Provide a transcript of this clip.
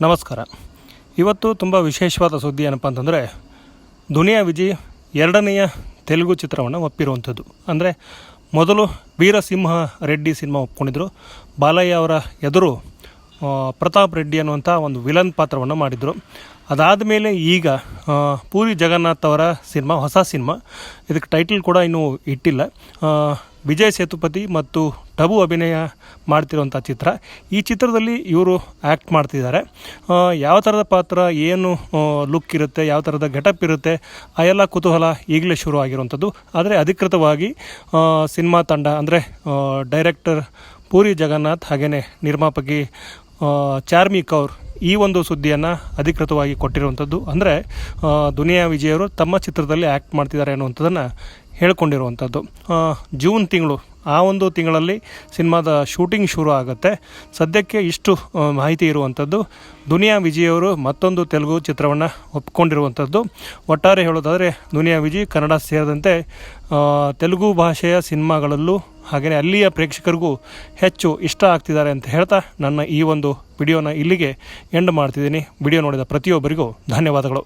ನಮಸ್ಕಾರ. ಇವತ್ತು ತುಂಬ ವಿಶೇಷವಾದ ಸುದ್ದಿ ಏನಪ್ಪ ಅಂತಂದರೆ, ದುನಿಯಾ ವಿಜಿ ಎರಡನೆಯ ತೆಲುಗು ಚಿತ್ರವನ್ನು ಒಪ್ಪಿರುವಂಥದ್ದು. ಅಂದರೆ, ಮೊದಲು ವೀರಸಿಂಹ ರೆಡ್ಡಿ ಸಿನಿಮಾ ಒಪ್ಕೊಂಡಿದ್ದರು ಬಾಲಯ್ಯ ಅವರ ಎದುರು ಪ್ರತಾಪ್ ರೆಡ್ಡಿ ಅನ್ನುವಂಥ ಒಂದು ವಿಲನ್ ಪಾತ್ರವನ್ನು ಮಾಡಿದರು. ಅದಾದ ಮೇಲೆ ಈಗ ಪೂರಿ ಜಗನ್ನಾಥ್ ಅವರ ಸಿನಿಮಾ, ಹೊಸ ಸಿನಿಮಾ. ಇದಕ್ಕೆ ಟೈಟಲ್ ಕೂಡ ಇನ್ನೂ ಇಟ್ಟಿಲ್ಲ. ವಿಜಯ್ ಸೇತುಪತಿ ಮತ್ತು ಟಬು ಅಭಿನಯ ಮಾಡ್ತಿರುವಂಥ ಚಿತ್ರ. ಈ ಚಿತ್ರದಲ್ಲಿ ಇವರು ಆ್ಯಕ್ಟ್ ಮಾಡ್ತಿದ್ದಾರೆ. ಯಾವ ಥರದ ಪಾತ್ರ, ಏನು ಲುಕ್ ಇರುತ್ತೆ, ಯಾವ ಥರದ ಗೆಟಪ್ ಇರುತ್ತೆ, ಆ ಎಲ್ಲ ಕುತೂಹಲ ಈಗಲೇ ಶುರು ಆಗಿರುವಂಥದ್ದು. ಆದರೆ ಅಧಿಕೃತವಾಗಿ ಸಿನಿಮಾ ತಂಡ, ಅಂದರೆ ಡೈರೆಕ್ಟರ್ ಪೂರಿ ಜಗನ್ನಾಥ್ ಹಾಗೆಯೇ ನಿರ್ಮಾಪಕಿ ಚಾರ್ಮಿ ಕೌರ್ ಈ ಒಂದು ಸುದ್ದಿಯನ್ನು ಅಧಿಕೃತವಾಗಿ ಕೊಟ್ಟಿರುವಂಥದ್ದು. ಅಂದರೆ ದುನಿಯಾ ದುನಿಯಾ ಅವರು ತಮ್ಮ ಚಿತ್ರದಲ್ಲಿ ಆ್ಯಕ್ಟ್ ಮಾಡ್ತಿದ್ದಾರೆ ಅನ್ನುವಂಥದ್ದನ್ನು ಹೇಳ್ಕೊಂಡಿರುವಂಥದ್ದು. ಜೂನ್ ತಿಂಗಳು, ಆ ಒಂದು ತಿಂಗಳಲ್ಲಿ ಸಿನಿಮಾದ ಶೂಟಿಂಗ್ ಶುರು ಆಗುತ್ತೆ. ಸದ್ಯಕ್ಕೆ ಇಷ್ಟು ಮಾಹಿತಿ ಇರುವಂಥದ್ದು. ದುನಿಯಾ ವಿಜಯವರು ಮತ್ತೊಂದು ತೆಲುಗು ಚಿತ್ರವನ್ನು ಒಪ್ಕೊಂಡಿರುವಂಥದ್ದು. ಒಟ್ಟಾರೆ ಹೇಳೋದಾದರೆ, ದುನಿಯಾ ವಿಜಯ್ ಕನ್ನಡ ಸೇರಿದಂತೆ ತೆಲುಗು ಭಾಷೆಯ ಸಿನಿಮಾಗಳಲ್ಲೂ ಹಾಗೆಯೇ ಅಲ್ಲಿಯ ಪ್ರೇಕ್ಷಕರಿಗೂ ಹೆಚ್ಚು ಇಷ್ಟ ಆಗ್ತಿದ್ದಾರೆ ಅಂತ ಹೇಳ್ತಾ ನನ್ನ ಈ ಒಂದು ವಿಡಿಯೋನ ಇಲ್ಲಿಗೆ ಎಂಡ್ ಮಾಡ್ತಿದ್ದೀನಿ. ವಿಡಿಯೋ ನೋಡಿದ ಪ್ರತಿಯೊಬ್ಬರಿಗೂ ಧನ್ಯವಾದಗಳು.